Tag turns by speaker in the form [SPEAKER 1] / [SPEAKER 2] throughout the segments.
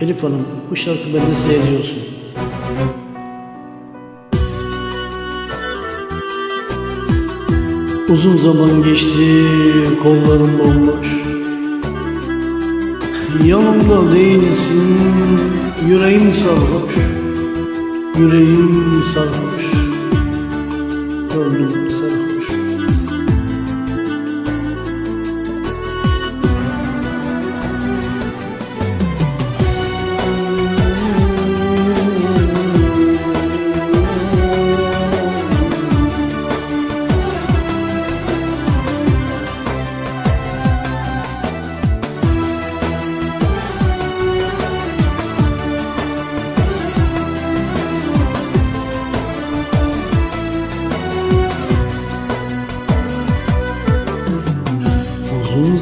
[SPEAKER 1] Elif Hanım bu şarkı bende seyrediyorsun. Uzun zaman geçti kollarım bomboş. Yanımda değilsin yüreğim sarhoş. Yüreğim sarhoş. Gönlüm sarhoş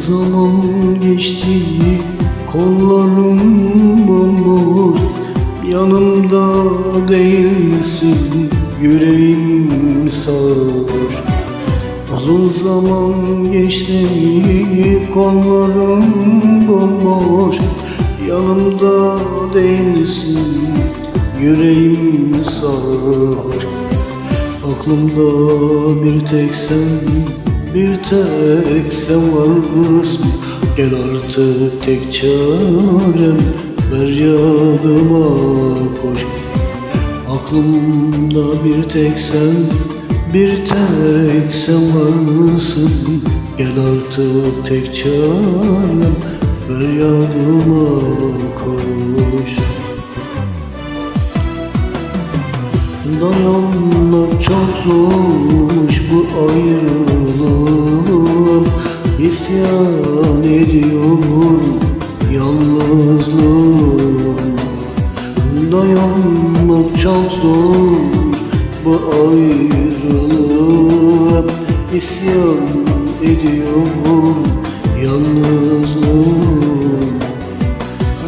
[SPEAKER 1] zaman geçti kollarım bomboş Yanımda değilsin yüreğim sarhoş. Uzun zaman geçti kollarım bomboş Yanımda değilsin yüreğim sarhoş. Aklımda bir tek sen, bir tek sen varsın Gel artık tek çarem, feryadıma koş. Aklımda bir tek sen, bir tek sen varsın Gel artık tek çarem, feryadıma koş Dayanmak çok zormuş bu ayrılığım İsyan ediyorum yalnızlığıma Dayanmak çok zormuş bu ayrılığım İsyan ediyorum yalnızlığıma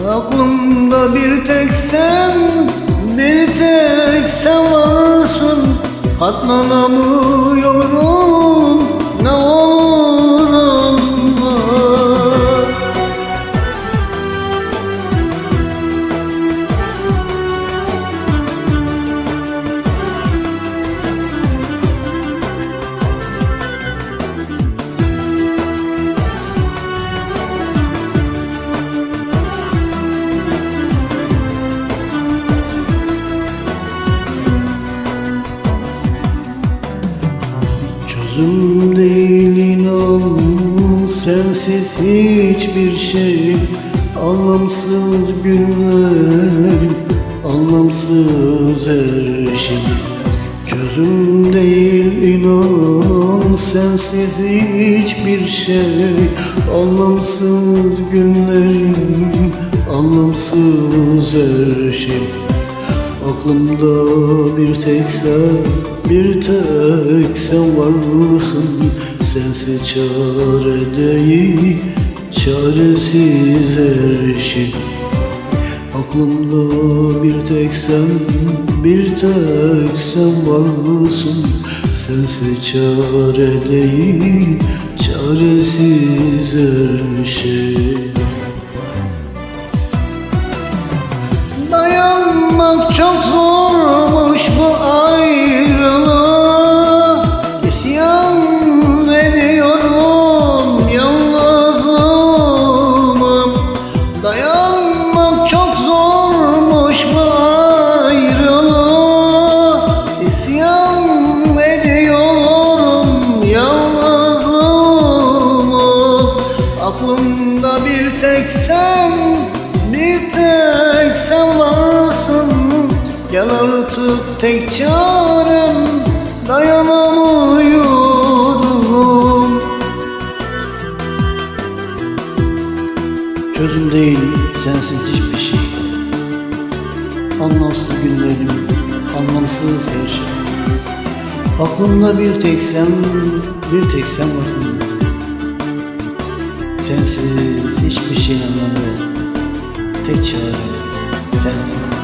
[SPEAKER 1] Aklımda bir tek Katlanamıyorum, Çözüm değil inan sensiz hiçbir şey. Anlamsız günlerim anlamsız her şey. Çözüm değil inan sensiz hiçbir şey. Anlamsız günlerim anlamsız her şey Aklımda bir tek sen, bir tek sen varsın. Sensiz çare değil, çaresiz her şey. Aklımda bir tek sen, bir tek sen varsın. Sensiz çare değil, çaresiz her şey. Dayanmak Gel artık tek çarem dayanamıyorum Çözüm değil sensiz hiçbir şey. Anlamsız günlerim, anlamsız her şey. Aklımda bir tek sen, bir tek sen varsın Sensiz hiçbir şey anlamıyorum. Tek çare sensin